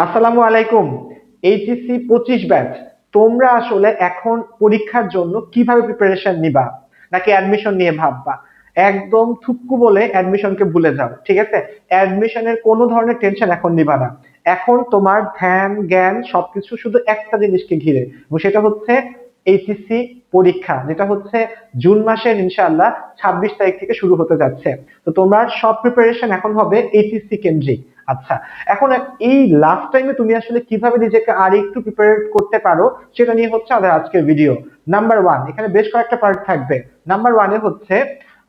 আসসালামু আলাইকুম, এইচএসসি পঁচিশ ব্যাচ। তোমরা আসলে এখন পরীক্ষার জন্য কীভাবে প্রিপারেশন নিবা? নাকি অ্যাডমিশন নিয়ে ভাববা? একদম থুক্কু বলে অ্যাডমিশনকে ভুলে যাও, ঠিক আছে? অ্যাডমিশনের কোনো ধরনের টেনশন এখন নিবা না। এখন তোমার ধ্যান, জ্ঞান সবকিছু শুধু একটা জিনিসকে ঘিরে। সেটা হচ্ছে এইচএসসি পরীক্ষা, যেটা হচ্ছে জুন মাসের ইনশাআল্লাহ ছাব্বিশ তারিখ থেকে শুরু হতে যাচ্ছে। তো তোমার সব প্রিপারেশন এখন হবে এইচএসসি কেন্দ্রিক। আচ্ছা এখন এই লাস্ট টাইমে তুমি আসলে কীভাবে নিজেকে আর একটু প্রিপেয়ার করতে পারো, সেটা নিয়ে হচ্ছে আমাদের আজকের ভিডিও নাম্বার ওয়ান এখানে বেশ কয়েকটা পার্ট থাকবে। নাম্বার ওয়ানে হচ্ছে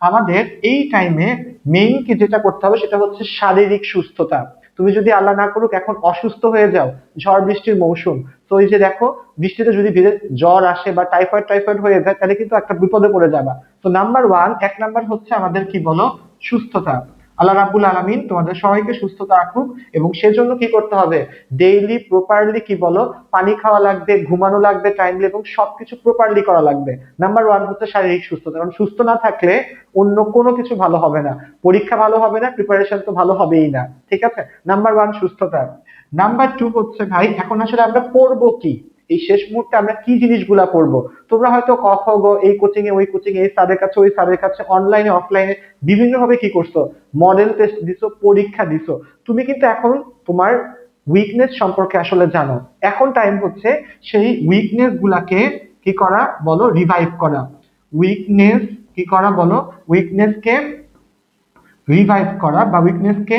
আমাদের এই টাইমে মেইন কি যেটা করতে হবে, সেটা হচ্ছে শারীরিক সুস্থতা। তুমি যদি আল্লাহ না করুক, এখন অসুস্থ হয়ে যাও, ঝড় বৃষ্টির মৌসুম। তো এই যে দেখো, বৃষ্টিতে যদি ভিজে জ্বর আসে বা টাইফয়েড টাইফয়েড হয়ে যায়, তাহলে কিন্তু একটা বিপদে পড়ে যাবা। তো নাম্বার ওয়ান এক নাম্বার হচ্ছে আমাদের কি বলো, সুস্থতা। আল্লাহ রাব্বুল আলামিন তোমাদের সবাইকে সুস্থতা রাখুক এবং সেজন্য কি করতে হবে? ডেইলি প্রপারলি কি বলো? পানি খাওয়া লাগবে, ঘুমানো লাগবে টাইমলি এবং সবকিছু প্রপারলি করা লাগবে। নাম্বার ওয়ান হচ্ছে শারীরিক সুস্থতা। কারণ সুস্থ না থাকলে অন্য কোনো কিছু ভালো হবে না। পরীক্ষা ভালো হবে না প্রিপারেশন তো ভালো হবেই না। ঠিক আছে? নাম্বার ওয়ান সুস্থতা। নাম্বার টু হচ্ছে ভাই, এখন আসলে আমরা পড়ব কি? এই শেষ মুহূর্তে আমরা কি জিনিসগুলা পড়ব? তোমরা হয়তো ক খ গ এই কোচিং এ, ওই কোচিং এই স্যারের কাছে, ওই স্যারের কাছে অনলাইনে অফলাইনে বিভিন্ন ভাবে কি করছ? মডেল টেস্ট দিছো, পরীক্ষা দিছো। তুমি কিন্তু এখন তোমার উইকনেস সম্পর্কে আসলে জানো। এখন টাইম হচ্ছে সেই উইকনেস গুলাকে কি করা বলো রিভাইভ করা। উইকনেস কি করা বলো? উইকনেসকে রিভাইভ করা বা উইকনেসকে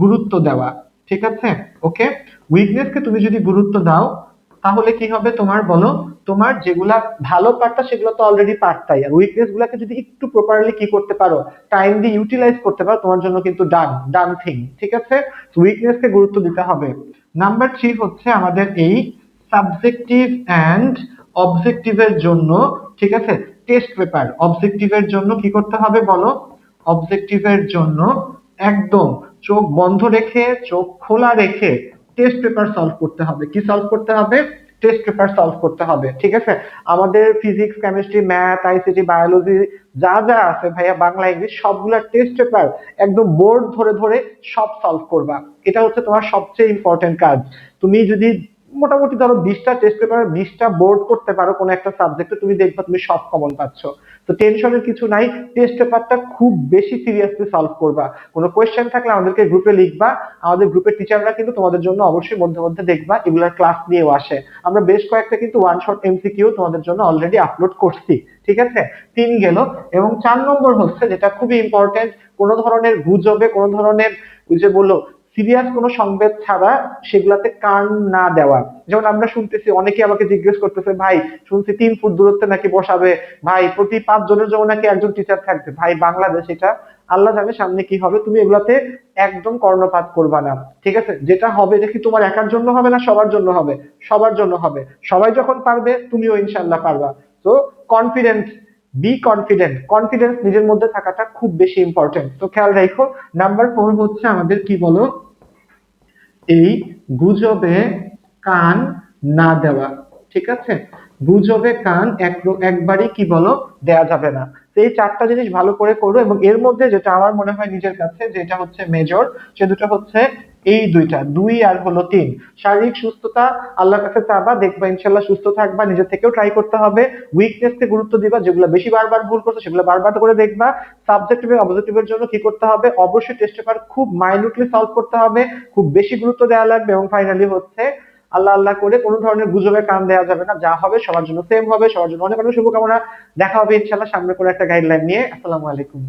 গুরুত্ব দেওয়া। ঠিক আছে? ওকে উইকনেসকে তুমি যদি গুরুত্ব দাও তাহলে কি হবে তোমার বলো? তোমার যেগুলা ভালো পার্টটা সেগুলো তো অলরেডি পারতাই আর উইকনেস গুলাকে যদি একটু প্রপারলি কি করতে পারো টাইম দিয়ে ইউটিলাইজ করতে পারো, তোমার জন্য কিন্তু ডান ডান থিং ঠিক আছে? উইকনেসকে গুরুত্ব দিতে হবে। নাম্বার থ্রি হচ্ছে আমাদের এই সাবজেক্টিভ অ্যান্ড অবজেক্টিভের জন্য, ঠিক আছে? টেস্ট পেপার অবজেক্টিভের জন্য কি করতে হবে বলো? অবজেক্টিভের জন্য একদম চোখ বন্ধ রেখে, চোখ খোলা রেখে টেস্ট পেপার সলভ করতে হবে। কি সলভ করতে হবে? টেস্ট পেপার সলভ করতে হবে, ঠিক আছে? আমাদের physics chemistry math ICT biology যা যা আছে ভাইয়া, বাংলা ইংলিশ সবগুলা টেস্ট পেপার একদম বোর্ড ধরে ধরে সব সলভ করবা। এটা হচ্ছে তোমার সবচেয়ে ইম্পর্টেন্ট কাজ। তুমি যদি মোটামুটি ধরো বিশটা টেস্ট পেপার বিশটা বোর্ড করতে পারো কোনো একটা সাবজেক্টে তুমি দেখবা তুমি সব কমন পাচ্ছ। তো টেনশনের কিছু নাই টেস্ট পেপারটা খুব বেশি সিরিয়াসলি সলভ করবা। কোনো কোয়েশ্চেন থাকলে আমাদেরকে গ্রুপে লিখবা, আমাদের গ্রুপের টিচাররা কিন্তু তোমাদের জন্য অবশ্যই মধ্যে মধ্যে দেখবা, এগুলার ক্লাস নিয়েও আসে। আমরা বেশ কয়েকটা কিন্তু ওয়ান শট এমসিকিউ তোমাদের জন্য অলরেডি আপলোড করছি, ঠিক আছে? তিন গেল, এবং চার নম্বর হচ্ছে যেটা খুবই ইম্পর্টেন্ট কোনো ধরনের গুজবে, কোনো ধরনের ওই যে বলল সিরিয়াস কোনো সংবেদ ছাড়া সেগুলাতে কান না দেওয়া। যেমন আমরা শুনতেছি অনেকে আমাকে জিজ্ঞেস করতেছে, ভাই, শুনছি তিন ফুট দূরত্বে নাকি বসাবে? ভাই, প্রতি পাঁচ জনের জন্য নাকি একজন টিচার থাকবে? ভাই, বাংলাদেশ এটা, আল্লাহ জানে সামনে কি হবে। তুমি এগুলাতে একদম কর্ণপাত করবা না, ঠিক আছে? যেটা হবে যে কি তোমার একার জন্য হবে না সবার জন্য হবে? সবার জন্য হবে। সবাই যখন পারবে, তুমিও ইনশাল্লাহ পারবা। তো কনফিডেন্স বি কনফিডেন্ট কনফিডেন্স নিজের মধ্যে থাকাটা খুব বেশি ইম্পর্টেন্ট তো খেয়াল রাখো নাম্বার ফোর হচ্ছে আমাদের কি বলো? এই গুজবে কান না দেওয়া ঠিক আছে? গুজবে কান এক একবারই কি বলো দেয়া যাবে না। তো এই চারটা জিনিস ভালো করে করো এবং এর মধ্যে যেটা আমার মনে হয় নিজের কাছে যেটা হচ্ছে মেজর সে দুটো হচ্ছে এই দুইটা, দুই আর হলো তিন। শারীরিক সুস্থতা, আল্লাহর কাছে চাবা, দেখবা ইনশাল্লাহ সুস্থ থাকবা নিজের থেকেও ট্রাই করতে হবে। উইকনেসকে গুরুত্ব দিবা, যেগুলো বেশি বারবার ভুল করছ, সেগুলো বারবার করে দেখবা। সাবজেক্টিভ অবজেক্টিভের জন্য কি করতে হবে? অবশ্যই টেস্ট পেপার খুব মাইনুটলি সলভ করতে হবে, খুব বেশি গুরুত্ব দেওয়া লাগবে এবং ফাইনালি হচ্ছে আল্লাহ আল্লাহ করে কোনো ধরনের গুজবে কান দেওয়া যাবে না। যা হবে সবার জন্য সেম হবে, সবার জন্য অনেক অনেক শুভকামনা। দেখা হবে ইনশাল্লাহ সামনে করে একটা গাইডলাইন নিয়ে। আসসালামু আলাইকুম।